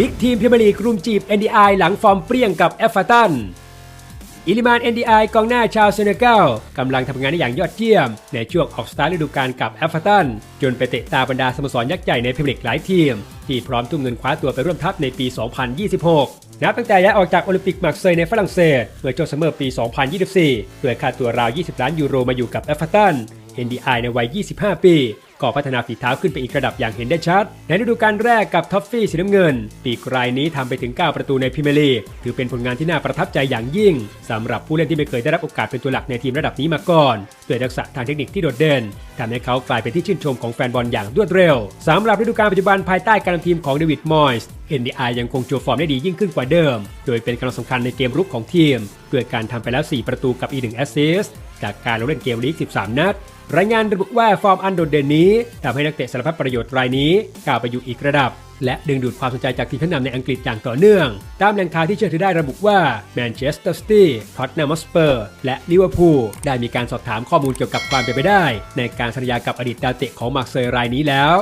บิ๊กทีมพรีเมียร์ลีกรุมจีบ NDI หลังฟอร์มเปรี้ยงกับเอฟฟอร์ตันอิลิมาน NDI กองหน้าชาวเซเนกัลกำลังทำงานได้อย่างยอดเยี่ยม ในช่วงออกสตาร์ทฤดูกาลกับแอฟฟอร์ตัน จนไปเตะตาบรรดาสโมสรยักษ์ใหญ่ในพรีเมียร์ลีกหลายทีม ที่พร้อมทุ่มเงินคว้าตัวไปร่วมทัพในปี 2026 นับตั้งแต่ย้ายออกจากโอลิมปิกมาร์เซย์ในฝรั่งเศสเมื่อช่วงซัมเมอร์ปี 2024 ด้วยค่าตัวราว 20 ล้านยูโรมาอยู่กับแอฟฟอร์ตัน NDI ในวัย 25 ปี ก็พัฒนาฝีเท้าขึ้นไปอีกระดับอย่างเห็นได้ชัด ในฤดูกาลแรกกับท็อฟฟี่สีน้ำเงิน ปีกรายนี้ทำไปถึง 9 ประตูในพรีเมียร์ลีกถือเป็นผลงานที่น่าประทับใจอย่างยิ่งสำหรับผู้เล่นที่ไม่เคยได้รับโอกาสเป็นตัวหลักในทีมระดับนี้มาก่อนด้วยทักษะทางเทคนิคที่โดดเด่นทำให้เขากลายเป็นที่ชื่นชมของแฟนบอลอย่างรวดเร็วสำหรับฤดูกาลปัจจุบันภายใต้การนำทีมของเดวิดมอยส์ NDI ยังคงโชว์ฟอร์มได้ดียิ่งขึ้นกว่าเดิม โดยเป็นกำลังสำคัญในเกมรุกของทีม ด้วยการทำไปแล้ว 4 ประตูกับอีก1แอสซิสต์จากการลงเล่นเกมลีก 13 นัด รายงานระบุว่าฟอร์มอันโดดเด่นนี้ทำให้นักเตะสารพัดประโยชน์รายนี้ก้าวไปอยู่อีกระดับ และดึงดูดความสนใจจากทีมชั้นนำในอังกฤษอย่างต่อเนื่อง ตามแหล่งข่าวที่เชื่อถือได้ระบุว่าแมนเชสเตอร์ซิตี้ท็อตแนมสเปอร์และลิเวอร์พูลได้มีการสอบถามข้อมูลเกี่ยวกับความเป็นไปได้ ในการสัญญากับอดีตดาวเตะของมาร์เซย์รายนี้แล้ว